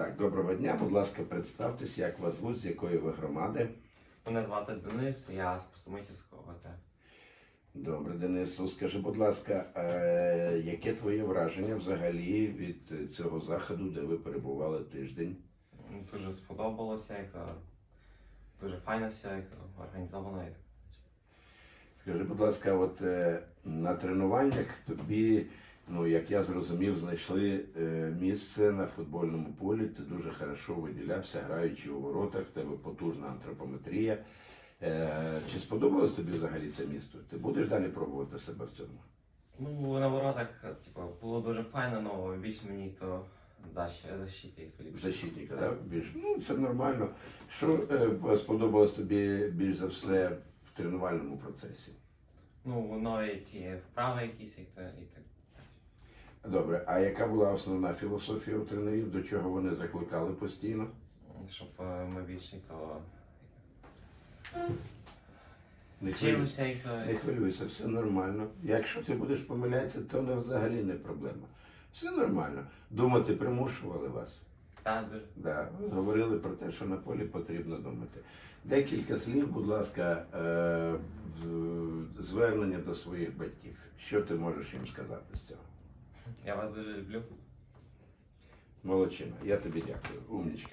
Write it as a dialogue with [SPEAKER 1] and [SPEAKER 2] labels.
[SPEAKER 1] Так, доброго дня. Будь ласка, представтесь, як вас звуть, з якої ви громади.
[SPEAKER 2] Мене звати Денис, я з Пустомитівського ОТ.
[SPEAKER 1] Добре, Денису, скажи, будь ласка, е, яке твоє враження взагалі від цього заходу, де ви перебували тиждень?
[SPEAKER 2] Дуже сподобалося, як то дуже файно все, як то організовано. Як...
[SPEAKER 1] Скажи, будь ласка, от е, на тренуваннях тобі, ну як я зрозумів, знайшли е, місце на футбольному полі. Ти дуже хорошо виділявся, граючи у воротах, в тебе потужна антропометрія. Е, чи сподобалось тобі взагалі це місто? Ти будеш далі пробувати себе в цьому?
[SPEAKER 2] Ну, на воротах, типу, було дуже файно, але більше мені то защ- защиті, як то ліпше.
[SPEAKER 1] Защитника, да? більш ну це нормально. Що е, сподобалось тобі більш за все в тренувальному процесі?
[SPEAKER 2] Ну, нові ті вправи якісь, і так.
[SPEAKER 1] Добре, а яка була основна філософія у тренерів? До чого вони закликали постійно?
[SPEAKER 2] Щоб е, ми більше то
[SPEAKER 1] Не хвилюйся, не хвилюйся, все нормально. Якщо ти будеш помилятися, то не взагалі не проблема. Все нормально. Думати примушували вас.
[SPEAKER 2] Та, дуже.
[SPEAKER 1] Да, говорили про те, що на полі потрібно думати. Декілька слів, будь ласка, е, звернення до своїх батьків. Що ти можеш їм сказати з цього?
[SPEAKER 2] Я вас дуже люблю.
[SPEAKER 1] Молодчина, я тобі дякую. Умнічка.